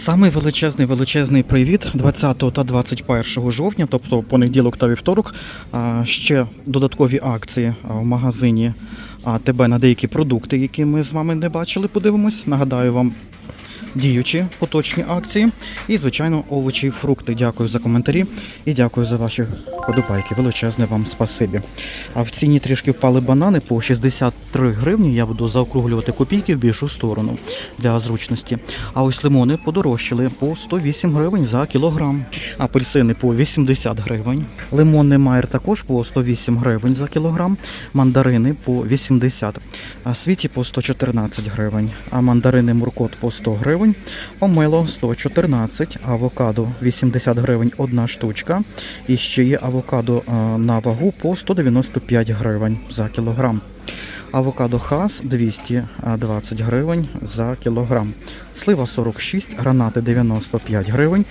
Самий величезний величезний привіт 20 та 21 жовтня, тобто понеділок та вівторок. Ще додаткові акції в магазині АТБ на деякі продукти, які ми з вами не бачили. Подивимось. Нагадаю вам діючі поточні акції. І, звичайно, овочі і фрукти. Дякую за коментарі і дякую за ваші подобайки. Величезне вам спасибі. А в ціні трішки впали банани по 63 гривні. Я буду заокруглювати копійки в більшу сторону для зручності. А ось лимони подорожчали по 108 гривень за кілограм. Апельсини по 80 гривень. Лимонний майер також по 108 гривень за кілограм. Мандарини по 80. А світі по 114 гривень. А мандарини муркот по 100 гривень. Омело 114, авокадо 80 гривень одна штучка. І ще є авокадо на вагу по 195 гривень за кілограм. Авокадо хас 220 гривень за кілограм. Слива 46, гранати 95 гривень,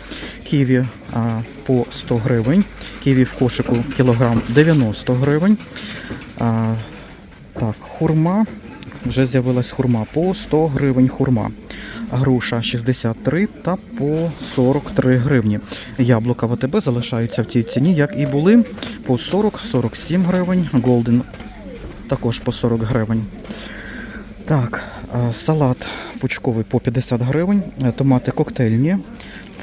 ківі а, по 100 гривень, ківі в кошику кілограм 90 гривень. А, так, хурма, вже з'явилась хурма по 100 гривень хурма. Груша 63 та по 43 гривні. Яблука в АТБ залишаються в цій ціні, як і були, по 40-47 гривень. Голден також по 40 гривень. Так, е, салат пучковий по 50 гривень, е, томати коктейльні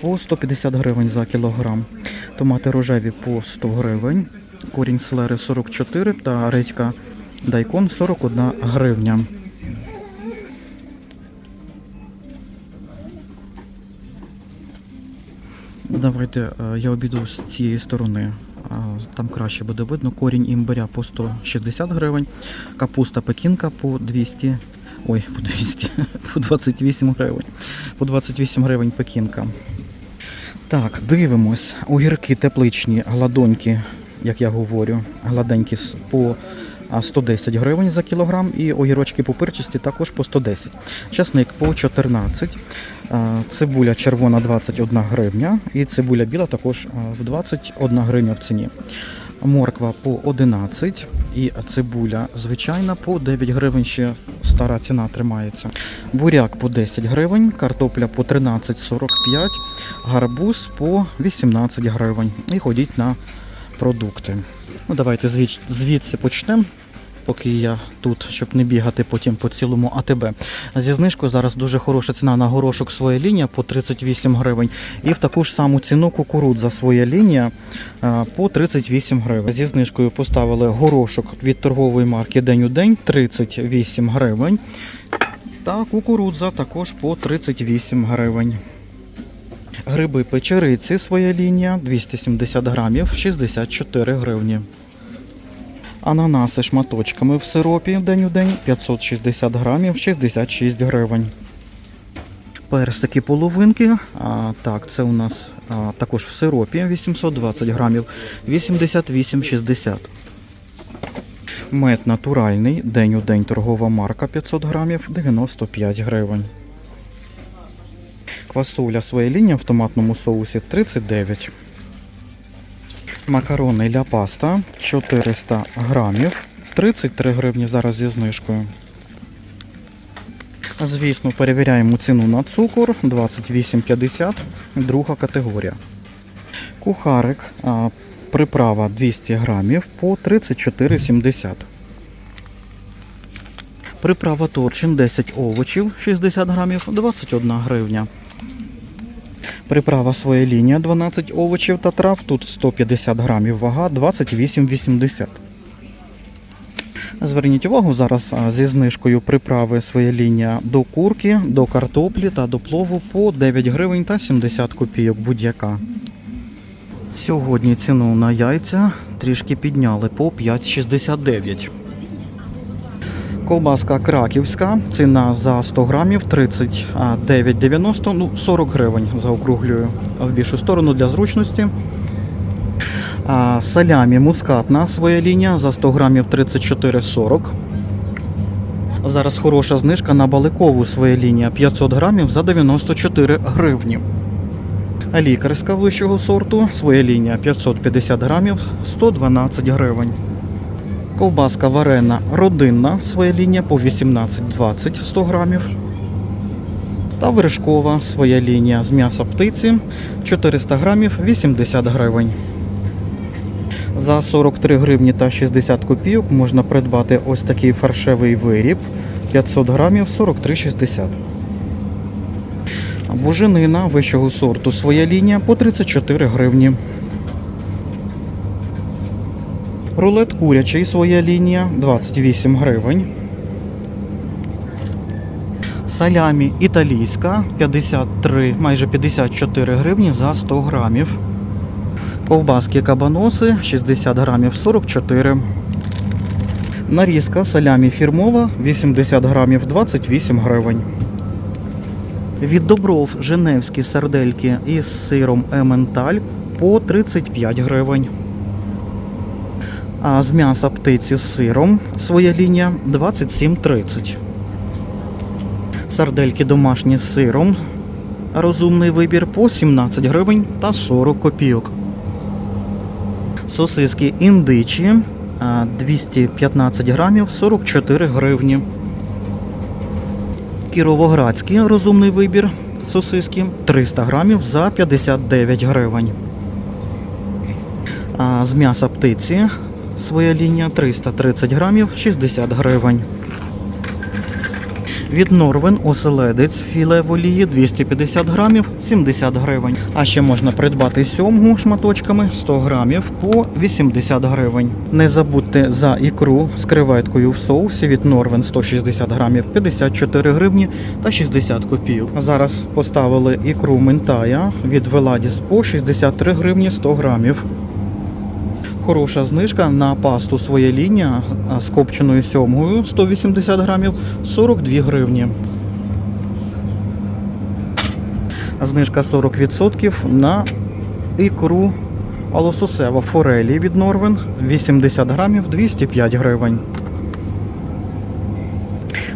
по 150 гривень за кілограм, томати рожеві по 100 гривень, корінь селери 44 та редька дайкон 41 гривня. Давайте е, я обійду з цієї сторони. Там краще буде видно. Корінь імбиря по 160 гривень, капуста пекінка по 200. Ой, по 200, по 28 гривень. По 28 гривень пекінка. Так, дивимось. Огірки тепличні, гладонькі, як я говорю, гладенькі по 110 гривень за кілограм і огірочки по пирчасті також по 110. Часник по 14, цибуля червона 21 гривня і цибуля біла також в 21 гривня в ціні. Морква по 11 і цибуля звичайна по 9 гривень ще стара ціна тримається. Буряк по 10 гривень, картопля по 13,45, гарбуз по 18 гривень. І ходіть на продукти. Ну давайте звід- звідси почнемо. Поки я тут, щоб не бігати потім по цілому АТБ. Зі знижкою зараз дуже хороша ціна на горошок своя лінія по 38 гривень. І в таку ж саму ціну кукурудза своя лінія по 38 гривень. Зі знижкою поставили горошок від торгової марки День у день 38 гривень. Та кукурудза також по 38 гривень. Гриби печериці своя лінія 270 грамів 64 гривні. Ананаси шматочками в сиропі день у день 560 грамів 66 гривень. Персики половинки. А, так, це у нас а, також в сиропі 820 грамів 88,60. Мед натуральний, день у день торгова марка 500 грамів 95 гривень. Квасоля своя лінія в томатному соусі 39. Макарони ля паста 400 грамів. 33 гривні зараз зі знижкою. Звісно, перевіряємо ціну на цукор 28,50, друга категорія. Кухарик, приправа 200 грамів по 34,70. Приправа торчин 10 овочів 60 грамів 21 гривня. Приправа своя лінія 12 овочів та трав. Тут 150 грамів вага 28,80. Зверніть увагу зараз зі знижкою приправи своя лінія до курки, до картоплі та до плову по 9 гривень та 70 копійок будь-яка. Сьогодні ціну на яйця трішки підняли по 5,69. Ковбаска краківська, ціна за 100 грамів 39,90, ну 40 гривень заокруглюю в більшу сторону для зручності. Салямі мускатна своя лінія за 100 грамів 34,40. Зараз хороша знижка на баликову своя лінія 500 грамів за 94 гривні. Лікарська вищого сорту своя лінія 550 грамів 112 гривень. Ковбаска варена родинна, своя лінія по 18,20 100 грамів. Та вершкова своя лінія з м'яса птиці 400 грамів 80 гривень. За 43 гривні та 60 копійок можна придбати ось такий фаршевий виріб 500 грамів 43,60. Буженина вищого сорту своя лінія по 34 гривні. Рулет курячий своя лінія 28 гривень. Салямі італійська 53, майже 54 гривні за 100 грамів. Ковбаски кабаноси 60 грамів 44. Нарізка салямі фірмова 80 грамів 28 гривень. Від добров женевські сардельки із сиром ементаль по 35 гривень. А з м'яса птиці з сиром своя лінія 27,30. Сардельки домашні з сиром. Розумний вибір по 17 гривень та 40 копійок. Сосиски індичі 215 грамів 44 гривні. Кіровоградський розумний вибір сосиски 300 грамів за 59 гривень. З м'яса птиці своя лінія 330 грамів 60 гривень. Від Норвен оселедець філе в олії 250 грамів 70 гривень. А ще можна придбати сьомгу шматочками 100 грамів по 80 гривень. Не забудьте за ікру з креветкою в соусі від Норвен 160 грамів 54 гривні та 60 копійок. Зараз поставили ікру ментая від Веладіс по 63 гривні 100 грамів. Хороша знижка на пасту своя лінія з копченою сьомгою 180 грамів 42 гривні. Знижка 40% на ікру лососева форелі від Норвен 80 грамів 205 гривень.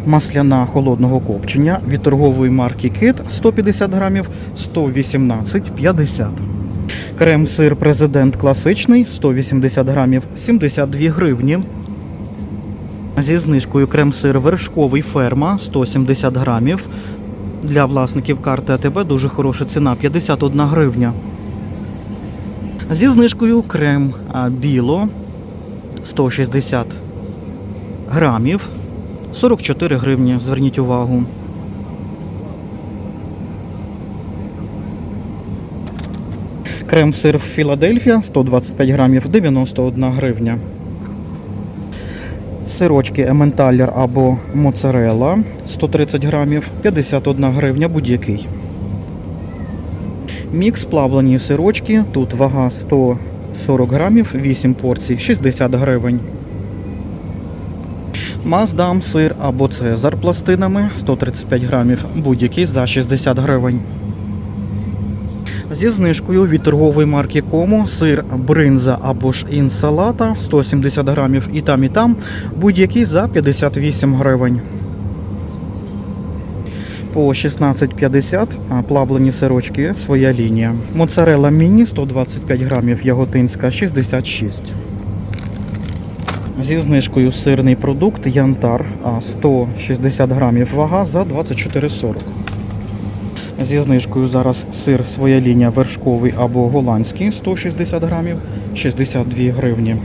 Масляна холодного копчення від торгової марки Кит 150 грамів 118,50. Крем-сир президент класичний 180 грамів 72 гривні. Зі знижкою крем-сир вершковий ферма 170 грамів. Для власників карти АТБ дуже хороша ціна 51 гривня. Зі знижкою крем біло 160 грамів 44 гривні. Зверніть увагу. Крем-сир Філадельфія 125 грамів 91 гривня. Сирочки Ементалер або моцарелла 130 грамів 51 гривня будь-який. Мікс плавлені сирочки. Тут вага 140 грамів, 8 порцій 60 гривень. Маздам сир або цезар пластинами 135 грамів будь-який за 60 гривень. Зі знижкою від торгової марки Комо сир бринза або ж інсалата 170 грамів і там і там будь-який за 58 гривень. По 16,50 а, плавлені сирочки своя лінія. Моцарелла міні 125 грамів яготинська 66. Зі знижкою сирний продукт Янтар 160 грамів вага за 24,40. Зі знижкою зараз сир своя лінія вершковий або голландський 160 грамів 62 гривні.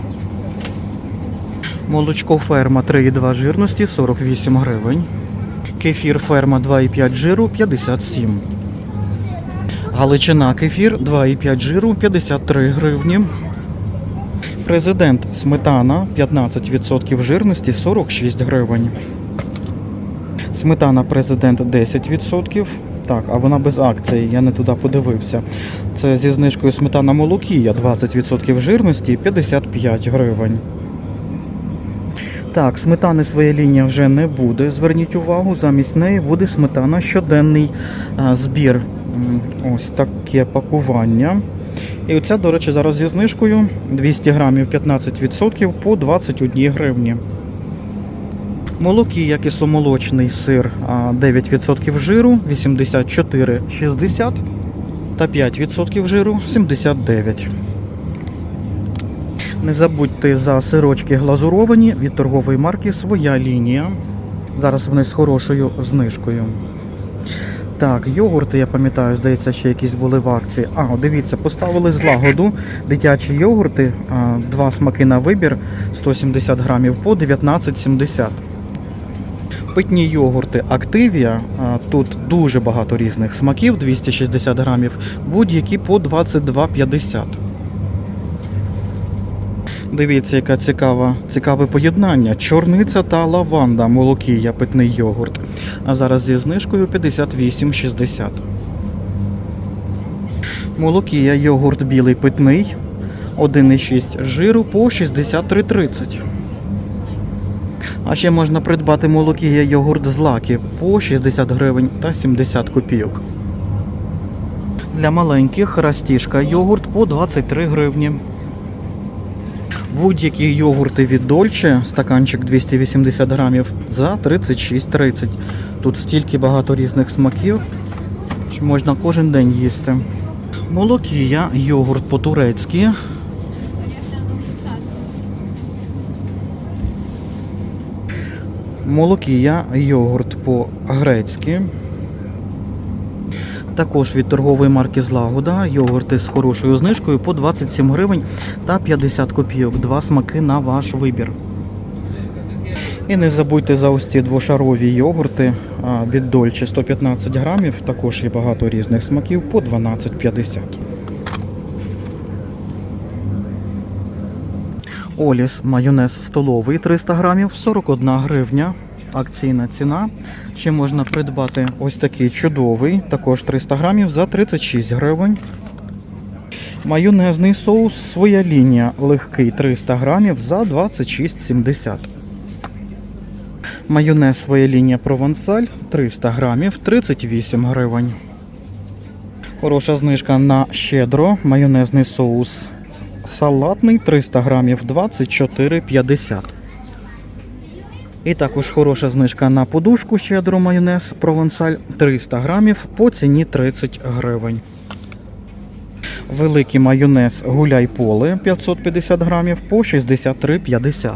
Молочко ферма 3,2 жирності 48 гривень. Кефір ферма 2,5 жиру 57. Галичина кефір 2,5 жиру 53 гривні. Президент сметана 15% жирності 46 гривень. Сметана президент 10%. Так, а вона без акції, я не туди подивився. Це зі знижкою сметана молокія 20% жирності 55 гривень. Так, сметани своя лінія вже не буде. Зверніть увагу, замість неї буде сметана щоденний а, збір. Ось таке пакування. І оця, до речі, зараз зі знижкою 200 грамів 15% по 21 гривні. Молокія кисломолочний сир 9% жиру 84,60 та 5% жиру 79. Не забудьте за сирочки глазуровані від торгової марки Своя лінія. Зараз вони з хорошою знижкою. Так, йогурти, я пам'ятаю, здається, ще якісь були в акції. А, дивіться, поставили злагоду дитячі йогурти, два смаки на вибір, 170 грамів по 19,70. Питні йогурти Активія. Тут дуже багато різних смаків, 260 грамів, будь-які по 22,50. Дивіться, яка цікава, цікаве поєднання. Чорниця та лаванда, молокія, питний йогурт. А зараз зі знижкою 58,60. Молокія, йогурт білий питний, 1,6 жиру по 63,30. А ще можна придбати молокія йогурт з лаки по 60 гривень та 70 копійок. Для маленьких растішка йогурт по 23 гривні. Будь-які йогурти від Дольче, стаканчик 280 грамів за 36,30. Тут стільки багато різних смаків, що можна кожен день їсти. Молокія, йогурт по-турецьки. Молокія, йогурт по-грецьки. Також від торгової марки Злагода йогурти з хорошою знижкою по 27 гривень та 50 копійок. Два смаки на ваш вибір. І не забудьте за ось ці двошарові йогурти від Дольче 115 грамів. Також є багато різних смаків по 12,50. Оліс майонез столовий 300 грамів 41 гривня. Акційна ціна. Ще можна придбати ось такий чудовий, також 300 грамів за 36 гривень. Майонезний соус своя лінія легкий 300 грамів за 26,70. Майонез своя лінія провансаль 300 грамів 38 гривень. Хороша знижка на щедро. Майонезний соус салатний 300 грамів 24,50. І також хороша знижка на подушку щедро майонез провансаль 300 грамів по ціні 30 гривень. Великий майонез гуляй поле 550 грамів по 63,50.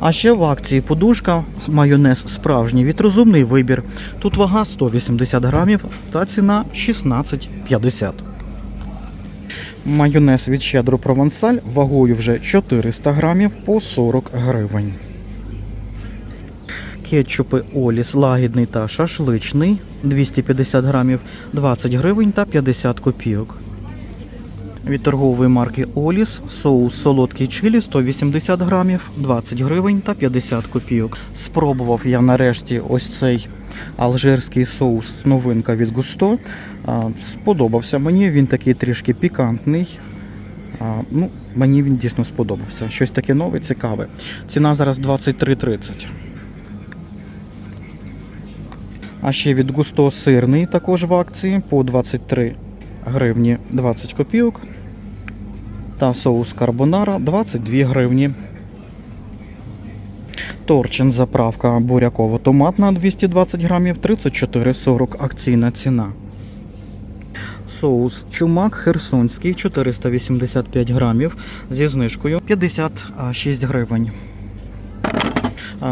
А ще в акції подушка майонез справжній вітрозумний вибір. Тут вага 180 грамів та ціна 16,50. Майонез від щедро провансаль вагою вже 400 грамів по 40 гривень. Кетчупи Оліс лагідний та шашличний 250 грамів 20 гривень та 50 копійок. Від торгової марки Оліс соус солодкий чилі 180 грамів 20 гривень та 50 копійок. Спробував я нарешті ось цей алжирський соус новинка від Густо. Сподобався мені, він такий трішки пікантний. Ну, Мені він дійсно сподобався. Щось таке нове, цікаве. Ціна зараз 23,30. А ще від густо сирний також в акції по 23 гривні 20 копійок. Та соус карбонара 22 гривні. Торчин заправка буряково-томатна 220 грамів 34,40 акційна ціна. Соус чумак херсонський 485 грамів зі знижкою 56 гривень.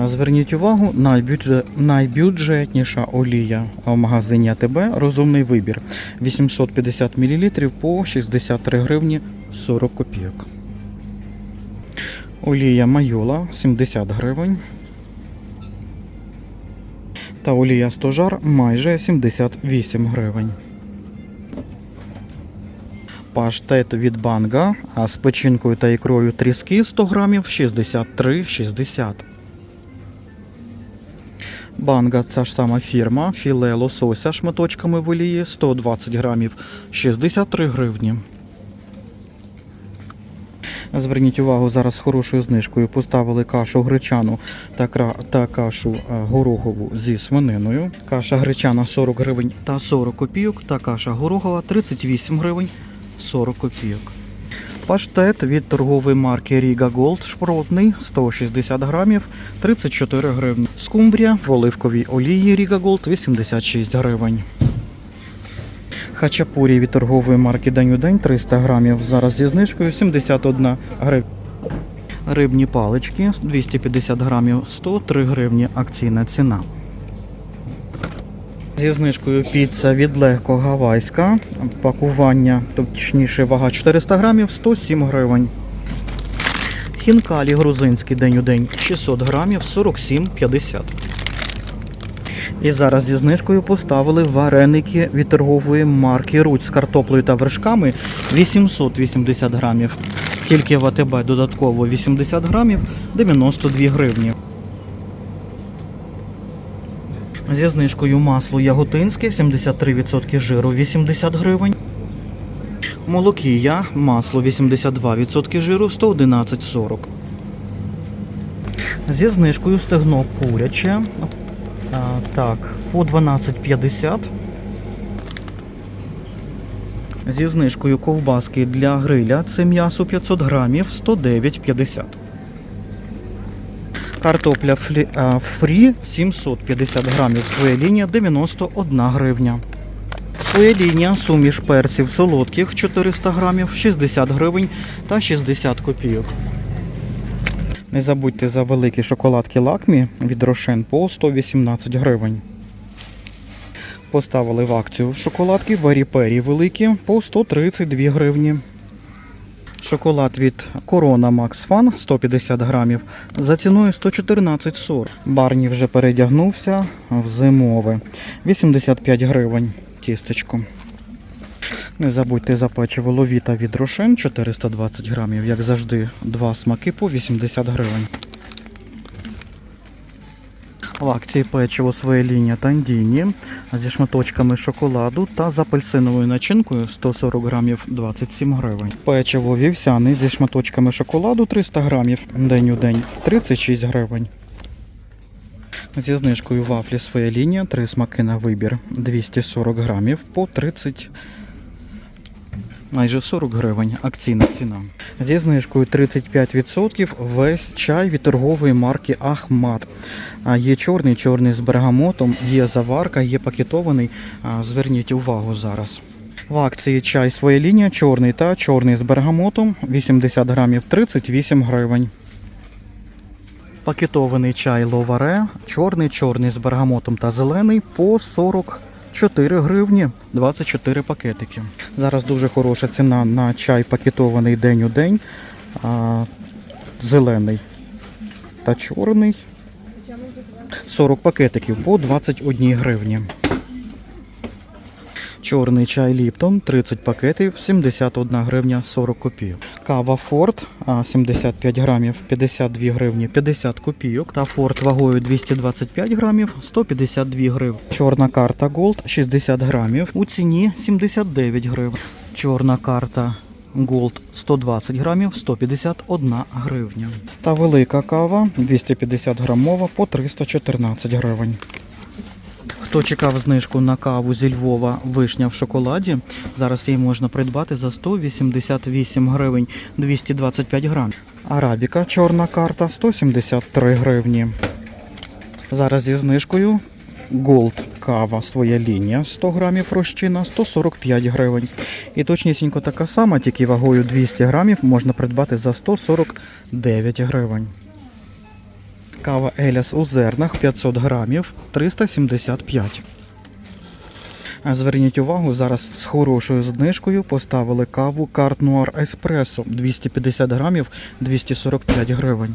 Зверніть увагу, найбюджет, найбюджетніша олія в магазині АТБ розумний вибір. 850 мл по 63 гривні 40 копійок. Олія майола 70 гривень. Та олія стожар майже 78 гривень. Паштет від банга а з печінкою та ікрою тріски 100 грамів 63,60. Банга ця ж сама фірма. Філе лосося шматочками в олії 120 грамів 63 гривні. Зверніть увагу, зараз з хорошою знижкою поставили кашу гречану та, та кашу е, горохову зі свининою. Каша гречана 40 гривень та 40 копійок, та каша горохова 38 гривень 40 копійок. Паштет від торгової марки Riga Gold шпротний 160 грамів 34 гривні. Скумбрія в оливковій олії Riga Gold 86 гривень. Хачапурі від торгової марки День у день 300 грамів. Зараз зі знижкою 71 гривня. Рибні палички 250 грамів 103 гривні акційна ціна. Зі знижкою піца від легко гавайська. Пакування, точніше вага 400 грамів, 107 гривень. Хінкалі грузинський день у день 600 грамів, 47,50. І зараз зі знижкою поставили вареники від торгової марки Руть з картоплею та вершками 880 грамів. Тільки в АТБ додатково 80 грамів 92 гривні. Зі знижкою масло яготинське 73% жиру 80 гривень. Молокія, масло 82% жиру 111,40. Зі знижкою стегно куряче. А, так, по 12,50. Зі знижкою ковбаски для гриля це м'ясо 500 грамів 109,50. Картопля флі, а, фрі 750 грамів. Своя лінія 91 гривня. Своя лінія суміш перців солодких 400 грамів 60 гривень та 60 копійок. Не забудьте за великі шоколадки лакмі від Рошен по 118 гривень. Поставили в акцію шоколадки Варі-Пері великі по 132 гривні. Шоколад від Corona Max Fun 150 грамів за ціною 114,40. Барні вже передягнувся в зимове 85 гривень тістечко. Не забудьте за печиво ловіта від Рошен 420 грамів, як завжди, два смаки по 80 гривень. В акції печиво своє лінія Тандіні зі шматочками шоколаду та з апельсиновою начинкою 140 грамів 27 гривень. Печиво вівсяне зі шматочками шоколаду 300 грамів день у день 36 гривень. Зі знижкою вафлі своя лінія, три смаки на вибір 240 грамів по 30 майже 40 гривень акційна ціна. Зі знижкою 35% весь чай від торгової марки Ахмат. Є чорний, чорний з бергамотом, є заварка, є пакетований. Зверніть увагу зараз. В акції чай своя лінія, чорний та чорний з бергамотом 80 грамів 38 гривень. Пакетований чай ловаре, чорний, чорний з бергамотом та зелений по 44 гривні, 24 пакетики. Зараз дуже хороша ціна на чай пакетований день у день. А, зелений та чорний. 40 пакетиків по 21 гривні. Чорний чай Ліптон 30 пакетів, 71 гривня 40 копійок. Кава Форд 75 грамів 52 гривні 50 копійок. Та Форд вагою 225 грамів 152 гривні. Чорна карта Gold 60 грамів у ціні 79 гривень. Чорна карта Gold 120 грамів 151 гривня. Та велика кава 250 грамова по 314 гривень. Хто чекав знижку на каву зі Львова вишня в шоколаді, зараз її можна придбати за 188 гривень 225 грам. Арабіка чорна карта 173 гривні. Зараз зі знижкою Gold кава своя лінія 100 грамів розчина 145 гривень. І точнісінько така сама, тільки вагою 200 грамів можна придбати за 149 гривень. Кава Еліс у зернах 500 грамів 375. А Зверніть увагу, зараз з хорошою знижкою поставили каву Карт Нуар Еспресо 250 грамів 245 гривень.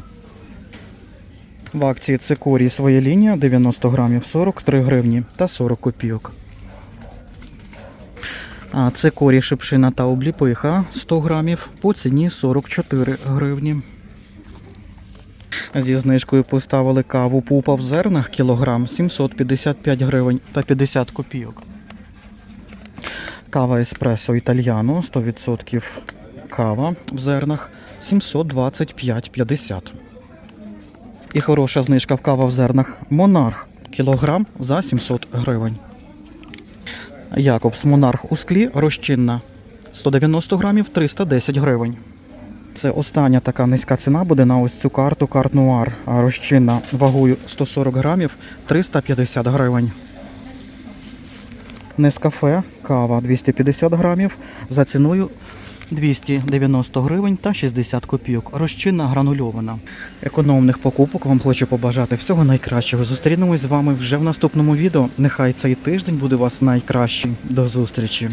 В акції цикорій своя лінія 90 грамів 43 гривні та 40 копійок. А цикорій шипшина та обліпиха 100 грамів по ціні 44 гривні. Зі знижкою поставили каву пупа в зернах кілограм 755 гривень та 50 копійок. Кава еспресо італьяно 100% кава в зернах 725,50. І хороша знижка в кава в зернах Монарх кілограм за 700 гривень. Якобс Монарх у склі розчинна 190 грамів 310 гривень. Це остання така низька ціна буде на ось цю карту Карт Нуар. Розчинна вагою 140 грамів 350 гривень. Нескафе, кава 250 грамів за ціною 290 гривень та 60 копійок. Розчинна гранульована. Економних покупок вам хочу побажати всього найкращого. Зустрінемось з вами вже в наступному відео. Нехай цей тиждень буде у вас найкращий. До зустрічі!